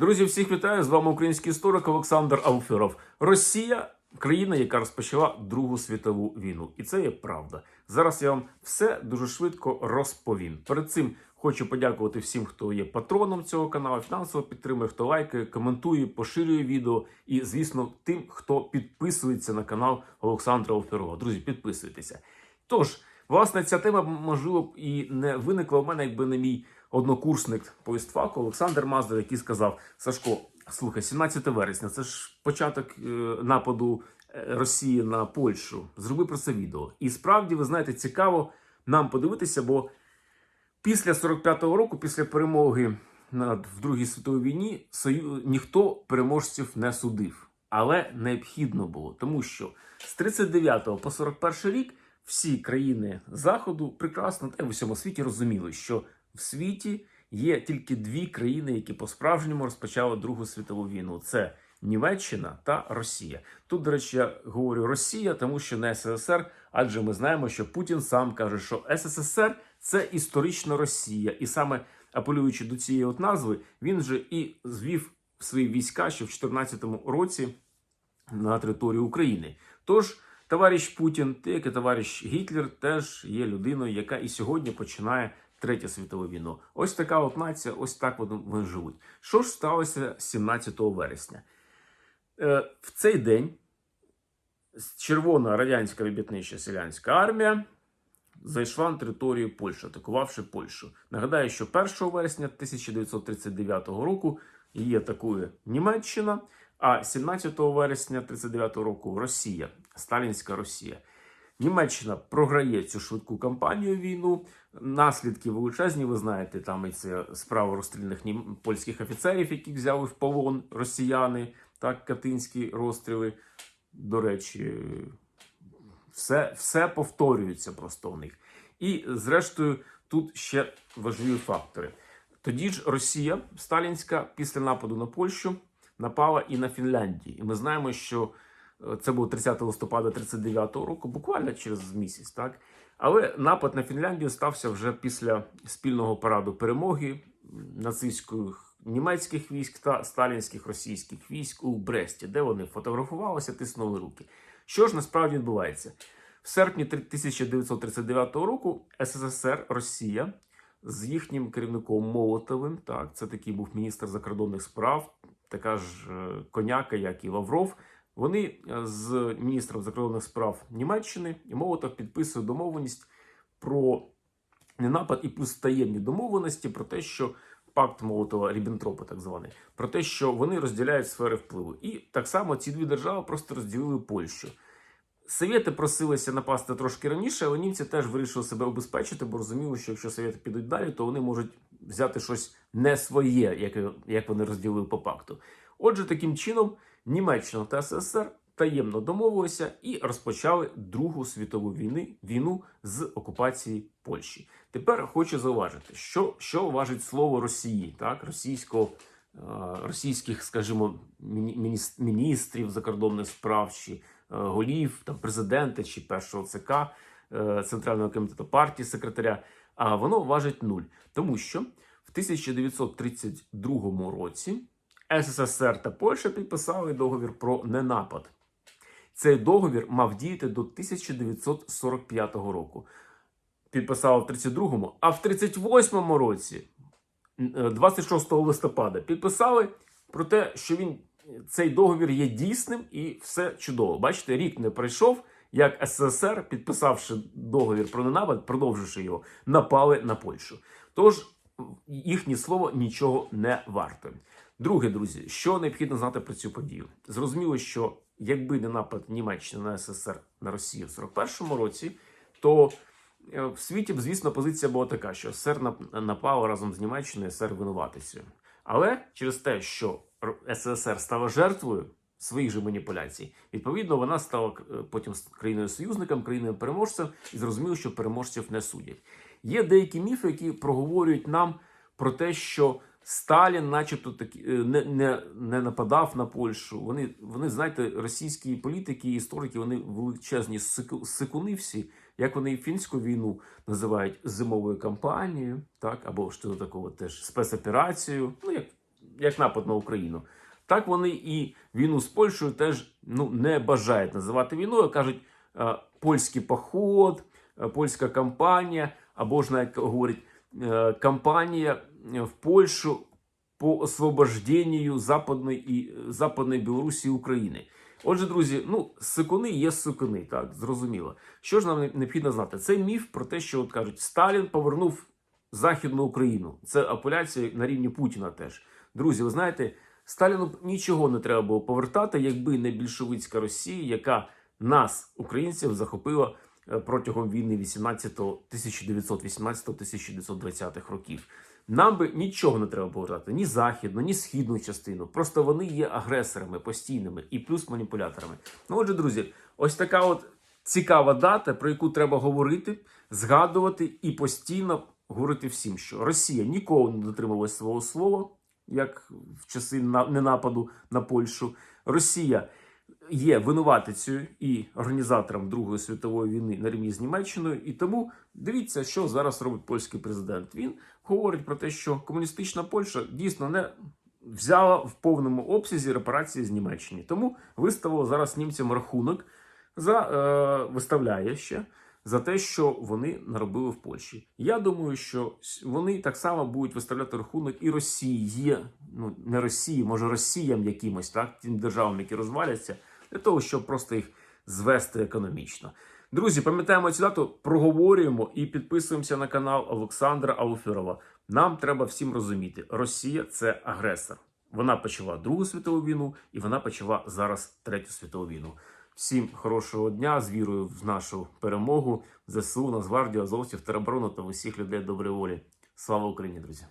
Друзі, всіх вітаю! З вами український історик Олександр Алферов. Росія країна, яка розпочала Другу світову війну, і це є правда. Зараз я вам все дуже швидко розповім. Перед цим хочу подякувати всім, хто є патроном цього каналу, фінансово підтримує, хто лайкає, коментує, поширює відео. І, звісно, тим, хто підписується на канал Олександра Алферова. Друзі, підписуйтеся. Тож, власне, ця тема можливо і не виникла в мене, якби не мій однокурсник по істфаку Олександр Маздер, який сказав: Сашко, слухай, 17 вересня, це ж початок е, нападу е, Росії на Польщу. Зроби про це відео. І справді, ви знаєте, цікаво нам подивитися, бо після 45-го року, після перемоги над в Другій світовій війні, сою... ніхто переможців не судив. Але необхідно було, тому що з 39 по 41 рік всі країни Заходу прекрасно та й в усьому світі розуміли, що в світі є тільки дві країни, які по-справжньому розпочали Другу світову війну: це Німеччина та Росія. Тут, до речі, я говорю Росія, тому що не СССР, адже ми знаємо, що Путін сам каже, що СССР це історично Росія, і саме апелюючи до цієї от назви, він же і звів свої війська ще в 2014 році на територію України. Тож, товариш Путін, як і товариш Гітлер, теж є людиною, яка і сьогодні починає Третю світову війну. Ось така от нація, ось так вони, вони живуть. Що ж сталося 17 вересня? Е, в цей день червона радянська робітнича селянська армія зайшла на територію Польщі, атакувавши Польщу. Нагадаю, що 1 вересня 1939 року її атакує Німеччина, а 17 вересня 1939 року Росія, Сталінська Росія. Німеччина програє цю швидку кампанію війну. Наслідки величезні, ви знаєте, там і це справа розстріляних нім... польських офіцерів, яких взяли в полон росіяни, так, катинські розстріли. До речі, все, все повторюється просто у них. І, зрештою, тут ще важливі фактори. Тоді ж Росія Сталінська після нападу на Польщу напала і на Фінляндію. І ми знаємо, що е, це було 30 листопада 39-го року, буквально через місяць, так. Але напад на Фінляндію стався вже після спільного параду перемоги нацистських німецьких військ та сталінських російських військ у Бресті, де вони фотографувалися, тиснули руки. Що ж насправді відбувається? В серпні 1939 року СССР Росія з їхнім керівником Молотовим, так, це такий був міністр закордонних справ, така ж е, коняка, як і Лавров. Вони е, з міністром закордонних справ Німеччини і Молотов підписують домовленість про не напад і плюс таємні домовленості про те, що пакт Молотова Ріббентропа, так званий, про те, що вони розділяють сфери впливу. І так само ці дві держави просто розділили Польщу. Совєти просилися напасти трошки раніше, але німці теж вирішили себе обезпечити, бо розуміли, що якщо совєти підуть далі, то вони можуть взяти щось не своє, як, як вони розділили по пакту. Отже, таким чином Німеччина та СССР таємно домовилися і розпочали Другу світову війни, війну з окупації Польщі. Тепер хочу зауважити, що, що важить слово Росії, так, російського. е, Російських, скажімо, міні- міністрів закордонних справ чи голів, там президента чи першого ЦК е, Центрального комітету партії секретаря, а воно важить нуль. Тому що в 1932 році СССР та Польща підписали договір про ненапад. Цей договір мав діяти до 1945 року. Підписали в 32-му, а в 38-му році, е, 26 листопада, підписали про те, що він цей договір є дійсним і все чудово. Бачите, рік не пройшов, як СССР, підписавши договір про ненапад, продовживши його, напали на Польщу. Тож їхнє слово нічого не варте. Друге, друзі, що необхідно знати про цю подію? Зрозуміло, що якби не напад Німеччини на СССР на Росію в 41-му році, то е, в світі б, звісно, позиція була така, що СССР нап- напав разом з Німеччиною, СССР винуватицею. Але через те, що СССР стала жертвою своїх же маніпуляцій, відповідно, вона стала е, потім країною союзником, країною переможцем, і зрозуміло, що переможців не судять. Є деякі міфи, які проговорюють нам про те, що Сталін, начебто, таки е, не, не, не нападав на Польщу. Вони, вони, знаєте, російські політики і історики, вони величезні сику- сикуни всі, як вони фінську війну називають зимовою кампанією, так, або що такого теж спецоперацією. Ну, як як напад на Україну. Так вони і війну з Польщею теж ну, не бажають називати війною. Кажуть, е, польський поход, е, польська кампанія, або ж навіть говорять, е, кампанія в Польщу по освобожденню Западної Западної Білорусі і України. Отже, друзі, ну сикуни є сикуни, так зрозуміло. Що ж нам необхідно знати? Це міф про те, що от кажуть, Сталін повернув Західну Україну. Це апеляція на рівні Путіна теж. Друзі, ви знаєте, Сталіну нічого не треба було повертати, якби не більшовицька Росія, яка нас, українців, захопила е, протягом війни 18 1918-1920 років. Нам би нічого не треба повертати, ні західну, ні східну частину. Просто вони є агресорами постійними і плюс маніпуляторами. Ну, отже, друзі, ось така от цікава дата, про яку треба говорити, згадувати і постійно говорити всім, що Росія ніколи не дотримувалася свого слова, як в часи ненападу на Польщу. Росія є винуватицею і організатором Другої світової війни на рівні з Німеччиною. І тому дивіться, що зараз робить польський президент. Він говорить про те, що комуністична Польща дійсно не взяла в повному обсязі репарації з Німеччини. Тому виставило зараз німцям рахунок за е, виставляє ще. За те, що вони наробили в Польщі, я думаю, що вони так само будуть виставляти рахунок і Росії, ну не Росії, може Росіям якимось, так тим державам, які розваляться, для того, щоб просто їх звести економічно. Друзі, пам'ятаємо цю дату, проговорюємо і підписуємося на канал Олександра Алферова. Нам треба всім розуміти, Росія це агресор. Вона почала Другу світову війну і вона почала зараз Третю світову війну. Всім хорошого дня з вірою в нашу перемогу. ЗСУ, Нацгвардію, Азовців, тероборону та усіх людей доброї волі. Слава Україні, друзі!